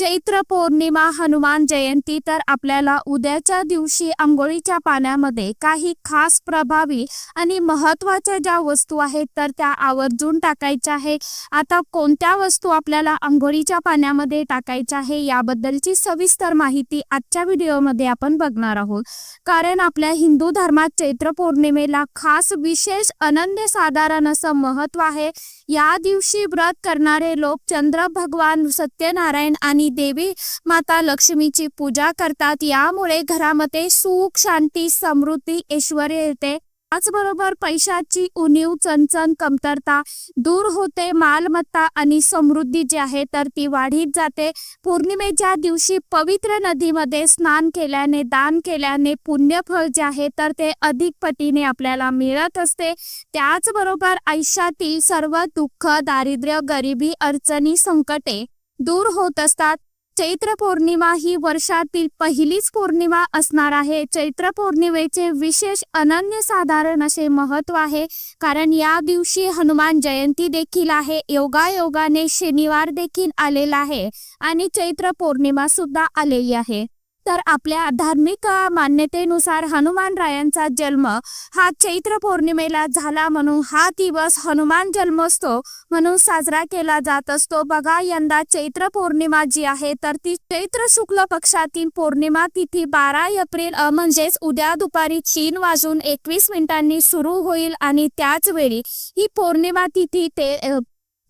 चैत्र पौर्णिमा हनुमान जयंती तर आपल्याला उद्याच्या दिवशी आंघोळीच्या पाण्यामध्ये काही खास प्रभावी आणि महत्त्वाच्या ज्या वस्तू आहेत तर त्या आवर्जून टाकायच्या आहे. आता कोणत्या वस्तू आपल्याला आंघोळीच्या पाण्यामध्ये टाकायच्या आहे याबद्दलची सविस्तर माहिती आजच्या व्हिडिओमध्ये आपण बघणार आहोत. कारण आपल्या हिंदू धर्मात चैत्र पौर्णिमेला खास विशेष अनन्य साधारण असं महत्त्व आहे. या दिवशी व्रत करणारे लोक चंद्र भगवान सत्यनारायण आणि देवी माता लक्ष्मीची पूजा करतात. यामुळे घरामध्ये सुख शांती समृद्धी ऐश्वर येते. त्याचबरोबर पैशाची उणीव चणचण कमतरता दूर होते. मालमत्ता आणि समृद्धी जी आहे तर ती वाढीत जाते. पौर्णिमेच्या दिवशी पवित्र नदीमध्ये स्नान केल्याने दान केल्याने पुण्यफळ जे आहे तर ते अधिक पटीने आपल्याला मिळत असते. त्याचबरोबर आयुष्यातील सर्व दुःख दारिद्र्य गरिबी अडचणी संकटे दूर होत असतात. चैत्र पौर्णिमा ही वर्षातील पहिलीच पौर्णिमा असणार आहे. चैत्र पौर्णिमेचे विशेष अनन्य साधारण असे महत्त्व आहे. कारण या दिवशी हनुमान जयंती देखील आहे. योगायोगाने शनिवार देखील आलेला आहे. आणि चैत्र पौर्णिमा सुद्धा आलेली आहे. तर आपल्या धार्मिक मान्यतेनुसार हनुमान रायांचा जन्म हा चैत्र पौर्णिमेला झाला म्हणून हा दिवस हनुमान जन्मोत्सव म्हणून साजरा केला जात असतो. बघा यंदा चैत्र पौर्णिमा जी आहे तर ती चैत्र शुक्ल पक्षातील पौर्णिमा तिथी बारा एप्रिल म्हणजेच उद्या दुपारी तीन वाजून एकवीस मिनिटांनी सुरू होईल आणि त्याच वेळी ही पौर्णिमा तिथी ते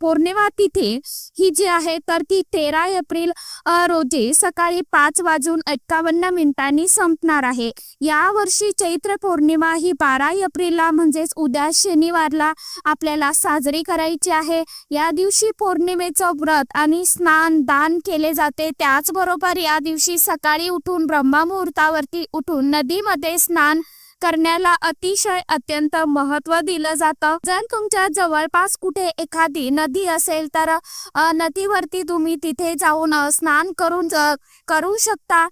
पौर्णिमा तिथी ही जी आहे तर ती तेरा एप्रिल रोजी सकाळी पाच वाजून एक्कावन्न मिनिटांनी संपणार आहे. या वर्षी चैत्र पौर्णिमा ही बारा एप्रिलला म्हणजेच उद्या शनिवारला आपल्याला साजरी करायची आहे. या दिवशी पौर्णिमेचं व्रत आणि स्नान दान केले जाते. त्याचबरोबर या दिवशी सकाळी उठून ब्रह्ममुहूर्तावरती उठून नदीमध्ये स्नान करण्याला अतिशय अत्यंत महत्त्व दिलं जातं. जर तुमच्या जवळपास कुठे एखादी नदी असेल तर नदीवरती तुम्ही तिथे जाऊन स्नान करून ज- करू शकता.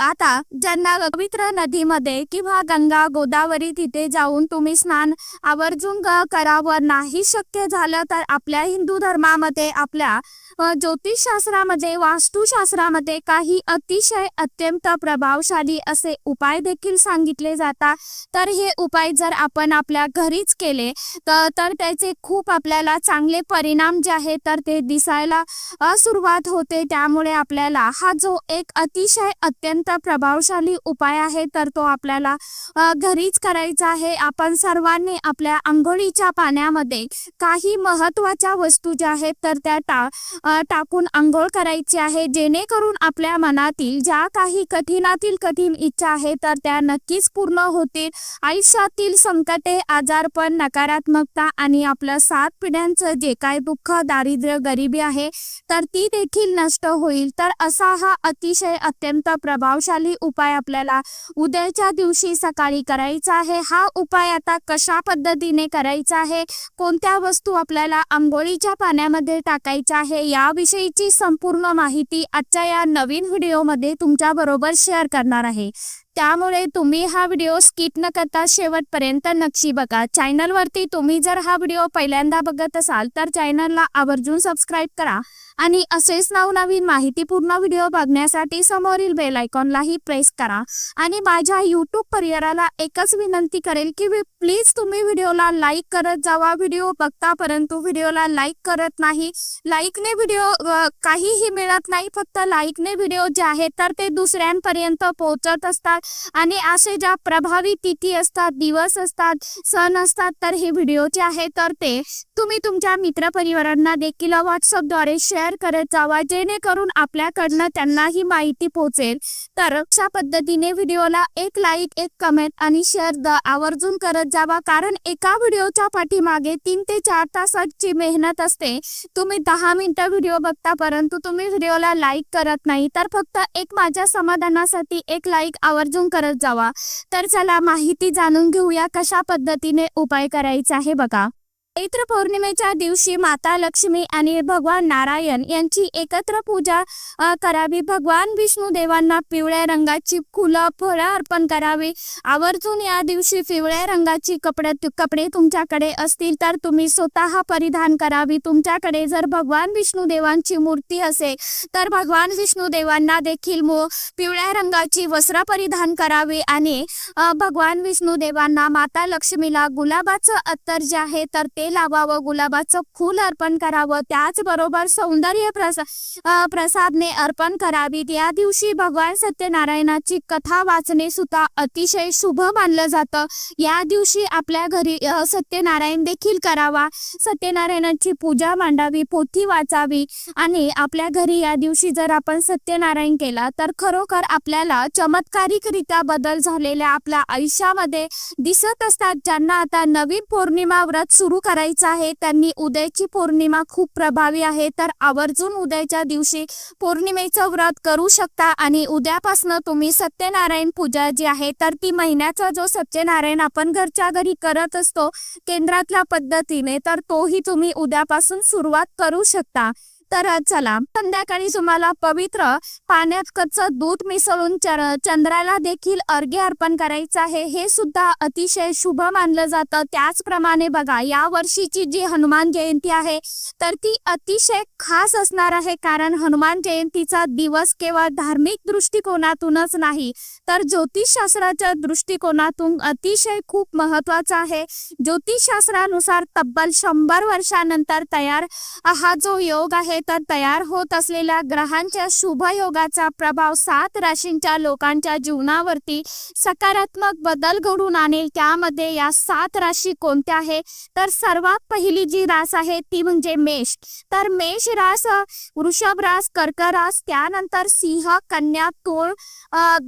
आता ज्यांना पवित्र नदीमध्ये किंवा गंगा गोदावरी तिथे जाऊन तुम्ही स्नान आवर्जून करावं नाही शक्य झालं तर आपल्या हिंदू धर्मामध्ये आपल्या ज्योतिषशास्त्रामध्ये वास्तुशास्त्रामध्ये काही अतिशय अत्यंत प्रभावशाली असे उपाय देखील सांगितले जातात. तर हे उपाय जर आपण आपल्या घरीच केले तर तर त्याचे खूप आपल्याला चांगले परिणाम जे आहे तर ते दिसायला सुरुवात होते. त्यामुळे आपल्याला हा जो एक अतिशय अत्यंत प्रभावशाली उपाय आहे तर तो आपल्याला घरीच करायचा आहे. आपण सर्वांनी आपल्या आंघोळीच्या पाण्यामध्ये काही महत्त्वाच्या वस्तू ज्या आहेत तर त्या टा टाकून आंघोळ करायची आहे. जेणेकरून आपल्या मनातील ज्या काही कठीणातील कठीण इच्छा आहे तर त्या नक्कीच पूर्ण होतील. आयुष्यातील संकटे आजारपण नकारात्मकता आणि आपलं सात पिढ्यांचं जे काय दुःख दारिद्र्य गरिबी आहे तर ती देखील नष्ट होईल. तर असा हा अतिशय अत्यंत प्रभावशाली उपाय आपल्याला उद्याच्या दिवशी सकाळी करायचा आहे. हा उपाय आता कशा पद्धतीने करायचा आहे? कोणत्या वस्तू आपल्याला आंघोळीच्या पाण्यामध्ये टाकायच्या आहे? या याविषयीची संपूर्ण माहिती आजच्या या नवीन व्हिडिओमध्ये तुमच्या बरोबर शेअर करणार आहे. त्यामुळे तुम्ही हा व्हिडिओ स्किप न करता शेवटपर्यंत नक्की बघा. चॅनलवरती तुम्ही जर हा व्हिडिओ पहिल्यांदा बघत असाल तर चॅनलला आवर्जून सबस्क्राईब करा आणि असेच नवनवीन माहितीपूर्ण व्हिडिओ बघण्यासाठी समोरील बेल आयकॉनलाही प्रेस करा आणि माझ्या यूट्यूब परिवाराला एकच विनंती करेल की प्लीज तुम्ही व्हिडिओला लाईक करत जावा. व्हिडिओ बघता परंतु व्हिडिओला लाईक करत नाही. लाईकने व्हिडिओ काहीही मिळत नाही. फक्त लाईकने व्हिडिओ जे आहेत तर ते दुसऱ्यांपर्यंत पोहोचत असतात. आणि असे ज्या प्रभावी तिथी असतात दिवस असतात सण असतात तर हे व्हिडिओ जे आहे तर ते तुम्ही तुमच्या मित्रपरिवारांना देखील व्हॉट्सअपद्वारे शेअर करत जावा. जेणेकरून आपल्याकडनं त्यांना ही माहिती पोहोचेल तर अशा पद्धतीने व्हिडिओला एक लाईक एक कमेंट आणि शेअर द आवर्जून करत जावा. कारण एका व्हिडिओच्या पाठीमागे तीन ते चार तासाची मेहनत असते. तुम्ही दहा मिनिटं व्हिडिओ बघता परंतु तुम्ही व्हिडिओला लाईक करत नाही. तर फक्त एक माझ्या समाधानासाठी एक लाईक आवर्जून करत जावा. तर चला माहिती जाणून घेऊया कशा पद्धतीने उपाय करायचा आहे बघा. चैत्र पौर्णिमेच्या दिवशी माता लक्ष्मी आणि भगवान नारायण यांची एकत्र पूजा करावी. भगवान विष्णू देवांना पिवळ्या रंगाची फुलं फळं अर्पण करावी. आवर्जून या दिवशी पिवळ्या रंगाची कपडे कपडे तुमच्याकडे असतील तर तुम्ही स्वतः परिधान करावी. तुमच्याकडे जर भगवान विष्णू देवांची मूर्ती असेल तर भगवान विष्णू देवांना देखील मो पिवळ्या रंगाची वस्त्र परिधान करावी आणि भगवान विष्णू देवांना माता लक्ष्मीला गुलाबाचं अत्तर जे आहे तर ते लावावं गुलाबाचं फूल अर्पण करावं त्याचबरोबर सौंदर्य प्रस प्रसादने अर्पण करावीत या दिवशी भगवान सत्यनारायणाची कथा वाचणे सुद्धा अतिशय शुभ मानलं जातं. या दिवशी आपल्या घरी सत्यनारायण देखील करावा. सत्यनारायणाची पूजा मांडावी पोथी वाचावी आणि आपल्या घरी या दिवशी जर आपण सत्यनारायण केला तर खरोखर आपल्याला चमत्कारिकरित्या बदल झालेल्या आपल्या आयुष्यामध्ये दिसत असतात. ज्यांना आता नवीन पौर्णिमा व्रत सुरू करायचं आहे. त्यांनी उद्याची पौर्णिमा खूप प्रभावी आहे. तर आवर्जून उद्याच्या दिवशी पौर्णिमेचं व्रत करू शकता आणि उद्यापासनं तुम्ही सत्यनारायण पूजा जी आहे तर ती महिन्याचा जो सत्यनारायण आपण घरच्या घरी करत असतो केंद्रातल्या पद्धतीने तर तोही तुम्ही उद्यापासून सुरुवात करू शकता. तर चला संध्याकाळी तुम्हाला पवित्र पाण्यात कच्चं दूध मिसळून चर चंद्राला देखील अर्घ्य अर्पण करायचं आहे. हे सुद्धा अतिशय शुभ मानलं जातं. त्याचप्रमाणे बघा या वर्षीची जी हनुमान जयंती आहे तर ती अतिशय खास असणार आहे. कारण हनुमान जयंतीचा दिवस केवळ धार्मिक दृष्टिकोनातूनच नाही तर ज्योतिषशास्त्राच्या दृष्टिकोनातून अतिशय खूप महत्त्वाचा आहे. ज्योतिषशास्त्रानुसार तब्बल शंभर वर्षानंतर तयार हा जो योग आहे तर तयार होत असलेल्या ग्रहांच्या शुभ योगाचा प्रभाव सात राशींच्या लोकांच्या जीवनावरती सकारात्मक बदल घडून आणेल. त्यामध्ये या सात राशी कोणत्या आहे तर सर्वात पहिली जी रास आहे ती म्हणजे मेष. तर मेष रास वृषभ रास कर्क रास त्यानंतर सिंह कन्या तोळ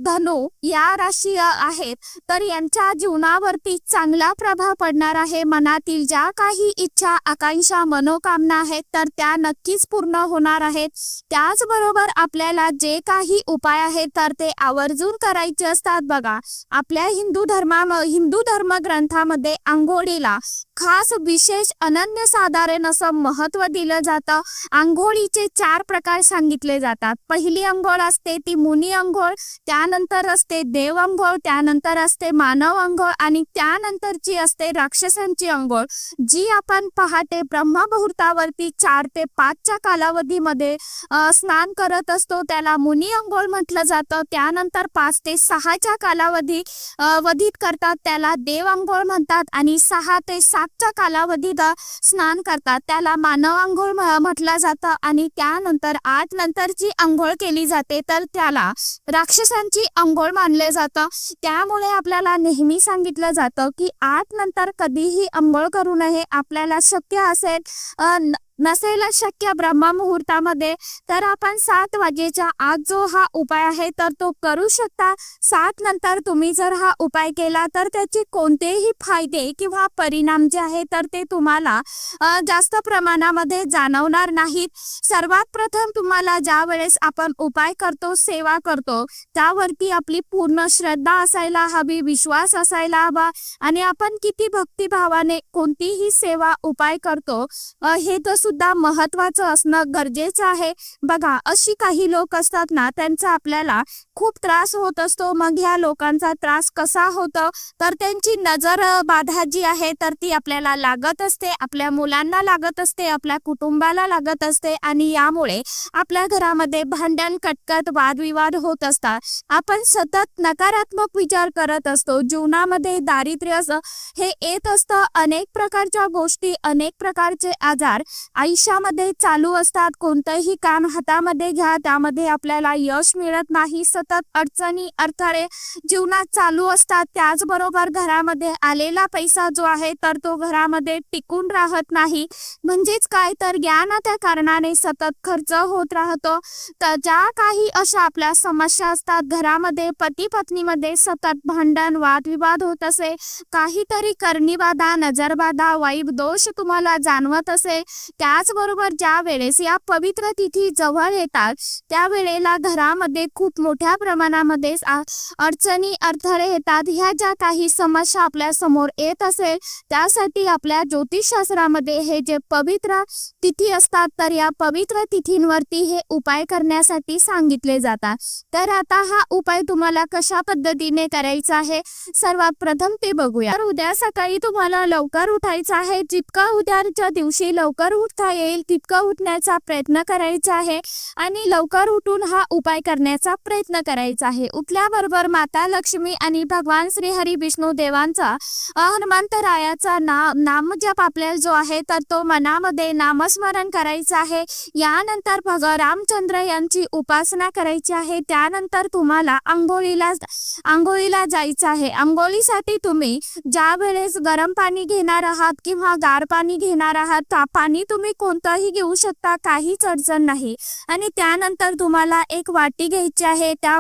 धनु या राशी आहेत. तर यांच्या जीवनावरती चांगला प्रभाव पडणार आहे. मनातील ज्या काही इच्छा आकांक्षा मनोकामना आहेत तर त्या नक्कीच पूर्ण होणार आहेत. त्याचबरोबर आपल्याला जे काही उपाय आहेत तर ते आवर्जून करायचे असतात बघा. आपल्या हिंदू धर्मा हिंदू धर्म ग्रंथामध्ये आंघोळीला खास विशेष अनन्यसाधारण असं महत्त्व दिलं जातं. आंघोळीचे चार प्रकार सांगितले जातात. पहिली अंघोळ असते ती मुनी अंघोळ त्यानंतर असते देव अंघोळ त्यानंतर असते मानव अंघोळ आणि त्यानंतरची असते राक्षसांची अंघोळ जी आपण पहाटे ब्रह्ममुहूर्तावरती चार ते पाचच्या कालावधीमध्ये स्नान करत असतो. त्याला मुनी अंघोळ म्हटलं जातं. त्यानंतर पाच ते सहाच्या कालावधी वधीत करतात. त्याला देव अंघोळ म्हणतात आणि सहा ते सात आजच्या कालावधीत स्नान करतात. त्याला मानव आंघोळ म्हटलं जातं आणि त्यानंतर आठ नंतरची अंघोळ केली जाते. तर त्याला राक्षसांची अंघोळ मानले जातं. त्यामुळे आपल्याला नेहमी सांगितलं जातं की आठ नंतर कधीही अंघोळ करू नये. आपल्याला शक्य असेल नसेल शक्य ब्रह्ममुहूर्तामध्ये तर आपण सात वाजेच्या आत जो हा उपाय आहे तर तो करू शकता. सात नंतर तुम्ही जर हा उपाय केला तर त्याचे कोणतेही फायदे किंवा परिणाम जे आहे तर ते तुम्हाला जास्त प्रमाणामध्ये जाणवणार नाहीत. सर्वात प्रथम तुम्हाला ज्या वेळेस आपण उपाय करतो सेवा करतो त्यावरती आपली पूर्ण श्रद्धा असायला हवी विश्वास असायला हवा. आणि आपण किती भक्तिभावाने कोणतीही सेवा उपाय करतो हे तर सुद्धा महत्वाचं असणं गरजेचं आहे. बघा अशी काही लोक असतात ना त्यांचा आपल्याला खूप त्रास होत असतो. मग ह्या लोकांचा त्रास कसा होतो? तर त्यांची नजर बाधा जी आहे तर ती आपल्याला लागत असते. आपल्या मुलांना लागत असते आपल्या कुटुंबाला लागत असते आणि यामुळे आपल्या घरामध्ये भांडण कटकट वादविवाद होत असतात. आपण सतत नकारात्मक विचार करत असतो. जीवनामध्ये दारिद्र्य हे येत असतं. अनेक प्रकारच्या गोष्टी अनेक प्रकारचे आजार आयुष्यामध्ये चालू असतात कोणतंही काम हातामध्ये घ्या त्यामध्ये आपल्याला यश मिळत नाही सतत अडचणी अडथळे जीवनात चालू असतात. त्याचबरोबर घरामध्ये आलेला पैसा जो आहे तर तो घरामध्ये टिकून राहत नाही. म्हणजेच काय? तर ज्ञानाच्या कारणाने सतत खर्च होत राहतो. तर ज्या काही अशा आपल्या समस्या असतात घरामध्ये पती पत्नीमध्ये सतत भांडण वादविवाद होत असे काहीतरी करणीबाधा नजरबाधा वाईब दोष तुम्हाला जाणवत असे त्याचबरोबर ज्या वेळेस या पवित्र तिथी जवळ येतात त्यावेळेला घरामध्ये खूप मोठ्या प्रमाणामध्ये अडचणी अडथळे येतात. ह्या ज्या काही समस्या आपल्यासमोर येत असेल त्यासाठी आपल्या ज्योतिषशास्त्रामध्ये हे जे पवित्र तिथी असतात तर या पवित्र तिथींवरती हे उपाय करण्यासाठी सांगितले जातात. तर आता हा उपाय तुम्हाला कशा पद्धतीने करायचा आहे? सर्वात प्रथम ते बघूया. तर उद्या सकाळी तुम्हाला लवकर उठायचं आहे. जितका उद्याच्या दिवशी लवकर उठता येईल तितकं उठण्याचा प्रयत्न करायचा आहे आणि लवकर उठून हा उपाय करण्याचा प्रयत्न करायचा आहे. उठल्याबरोबर माता लक्ष्मी आणि भगवान श्री हरी विष्णू देवांचा हनुमंतरायाचा नाम नामजप आपल्याला जो आहे तर तो मनामध्ये नामस्मरण करायचा आहे. यानंतर भग रामचंद्र यांची उपासना करायची आहे. त्यानंतर तुम्हाला आंघोळीला आंघोळीला जायचं आहे. आंघोळीसाठी तुम्ही ज्या वेळेस गरम पाणी घेणार आहात किंवा गार पाणी घेणार आहात पाणी तुम्ही तुम्ही कोणतंही घेऊ शकता काहीच अडचण नाही. आणि त्यानंतर तुम्हाला एक वाटी घ्यायची आहे त्या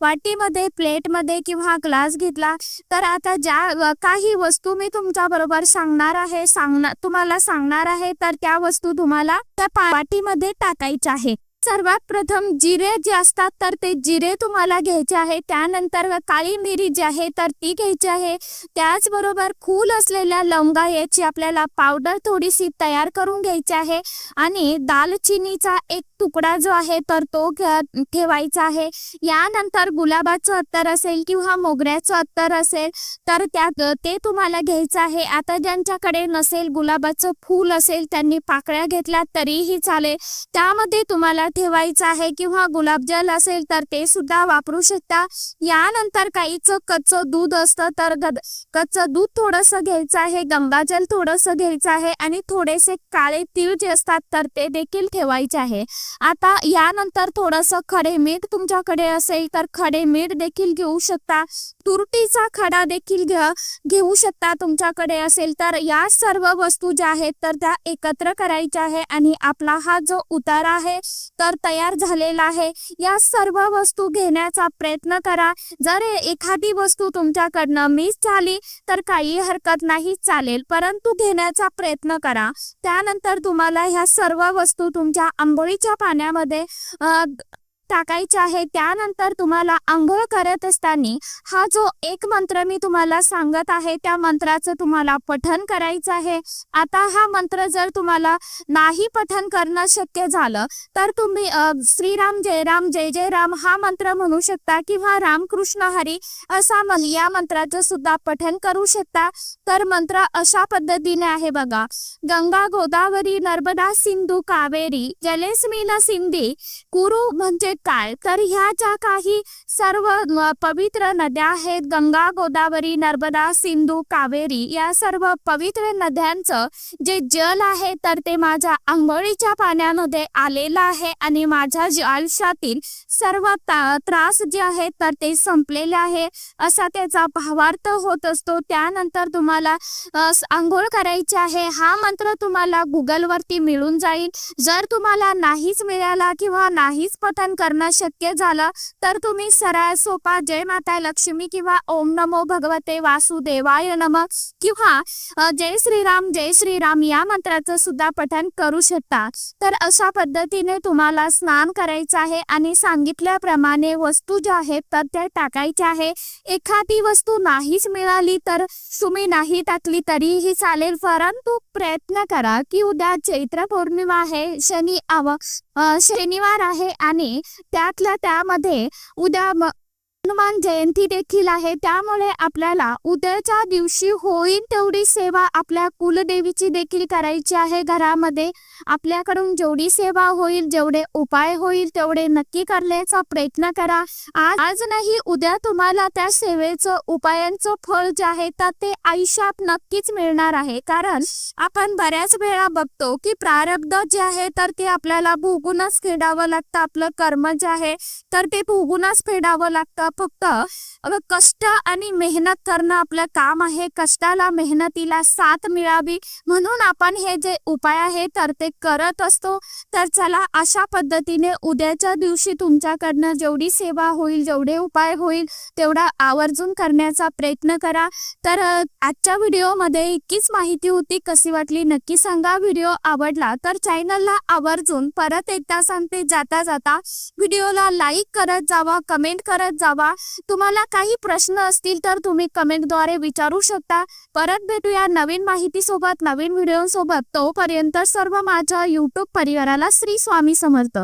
वाटीमध्ये प्लेटमध्ये किंवा ग्लास घेतला तर आता ज्या काही वस्तू मी तुमच्या बरोबर सांगणार आहे सांगणार तुम्हाला सांगणार आहे तर त्या वस्तू तुम्हाला त्या वाटीमध्ये टाकायच्या आहे सर्वात प्रथम जिरे जे असतात तर ते जिरे तुम्हाला घ्यायचे आहे. त्यानंतर काळी मिरी जी आहे तर ती घ्यायची आहे. त्याचबरोबर खूल असलेल्या लवंगा याची आपल्याला पावडर थोडीशी तयार करून घ्यायची आहे. आणि दालचिनीचा एक तुकडा जो आहे तर तो ठेवायचा आहे. यानंतर गुलाबाचं अत्तर असेल किंवा मोगऱ्याचं अत्तर असेल तर त्यात ते तुम्हाला घ्यायचं आहे. आता ज्यांच्याकडे नसेल गुलाबाचं फूल असेल त्यांनी पाकळ्या घेतल्या तरीही चालेल. त्यामध्ये तुम्हाला ठेवायचं आहे किंवा गुलाबजल असेल तर ते सुद्धा वापरू शकता. यानंतर काहीचं कच्चं दूध असतं तर कच्चं दूध थोडंसं घ्यायचं आहे गंगाजल थोडंसं घ्यायचं आहे आणि थोडेसे काळे तीळ जे असतात तर ते देखील ठेवायचे आहे. आता यानंतर थोडंसं खडे मीठ तुमच्याकडे असेल तर खडे मीठ देखील घेऊ शकता. तुरटीचा खडा देखील घ्या घेऊ शकता तुमच्याकडे असेल तर. या सर्व वस्तू ज्या आहेत तर त्या एकत्र करायच्या आहे आणि आपला हा जो उतारा आहे तर तयार झालेला आहे. या सर्व वस्तू घेण्याचा प्रयत्न करा. जर एखादी वस्तू तुमच्याकडनं मिस झाली तर काही हरकत नाही चालेल. परंतु घेण्याचा प्रयत्न करा. त्यानंतर तुम्हाला ह्या सर्व वस्तू तुमच्या आंबोळीच्या पाण्यामध्ये टाकायचे आहे. त्यानंतर तुम्हाला आंघोळ करत असताना हा जो एक मंत्र मी तुम्हाला सांगत आहे त्या मंत्राचं तुम्हाला पठन करायचं आहे. आता हा मंत्र जर तुम्हाला नाही पठन करणं शक्य झालं तर तुम्ही श्रीराम जय राम जय जय राम हा मंत्र म्हणू शकता किंवा रामकृष्ण हरी असा मन या मंत्राचं सुद्धा पठन करू शकता. तर मंत्र अशा पद्धतीने आहे बघा. गंगा गोदावरी नर्मदा सिंधू कावेरी जलेस्मिन सिंधी कुरु म्हणजे काय? तर ह्या ज्या काही सर्व पवित्र नद्या आहेत गंगा गोदावरी नर्मदा सिंधू कावेरी या सर्व पवित्र नद्यांचं जे जल आहे तर ते माझ्या आंघोळीच्या पाण्यामध्ये आलेलं आहे आणि माझ्या आयुष्यातील सर्व त्रास जे आहेत तर ते संपलेले आहे. असा त्याचा भावार्थ होत असतो. त्यानंतर तुम्हाला आंघोळ करायची आहे. हा मंत्र तुम्हाला गुगलवरती मिळून जाईल. जर तुम्हाला नाहीच मिळाला किंवा नाहीच पठन करणं शक्य झालं तर तुम्ही सरळ सोपा जय माता लक्ष्मी किंवा ओम नमो भगवते वासुदेवाय नम किंवा जय श्रीराम जय श्रीराम या मंत्राचं सुद्धा पठन करू शकता. तर अशा पद्धतीने तुम्हाला स्नान करायचं आहे आणि सांगितल्याप्रमाणे वस्तू ज्या आहेत तर त्या टाकायच्या आहे. एखादी वस्तू नाहीच मिळाली तर तुम्ही नाही टाकली तरीही चालेल परंतु प्रयत्न करा की उद्या चैत्र पौर्णिमा आहे शनी आव शनिवार आहे आणि त्यातल्या त्यामध्ये उद्या हनुमान जयंती देखील आहे. त्यामुळे आपल्याला उद्याच्या दिवशी होईल तेवढी सेवा आपल्या कुलदेवीची देखील करायची आहे घरामध्ये. आपल्याकडून जेवढी सेवा होईल जेवढे उपाय होईल तेवढे नक्की करण्याचा प्रयत्न करा. आज नाही उद्या तुम्हाला त्या सेवेचं उपायांचं फळ जे आहे तर ते आयुष्यात नक्कीच मिळणार आहे. कारण आपण बऱ्याच वेळा बघतो की प्रारब्ध जे आहे तर ते आपल्याला भोगूनच फेडावं लागतं. आपलं कर्म जे आहे तर ते भोगूनच फेडावं लागतं. फक्त अगं कष्ट आणि मेहनत करणं आपलं काम आहे. कष्टाला मेहनतीला साथ मिळावी. म्हणून आपण हे जे उपाय आहे तर ते करत असतो. तर चला अशा पद्धतीने उद्याच्या दिवशी तुमच्याकडनं जेवढी सेवा होईल जेवढे उपाय होईल तेवढा आवर्जून करण्याचा प्रयत्न करा. तर आजच्या व्हिडिओमध्ये इतकीच माहिती होती. कशी वाटली नक्की सांगा. व्हिडिओ आवडला तर चॅनलला आवर्जून परत एकदा सांगते. जाता जाता व्हिडिओला लाईक करत जावा कमेंट करत जावा. तुम्हाला काही प्रश्न असतील तर तुम्ही कमेंटद्वारे विचारू शकता. परत भेटूया नवीन माहितीसोबत नवीन व्हिडिओसोबत. तोपर्यंत सर्व माझ्या यूट्यूब परिवाराला श्री स्वामी समर्थ.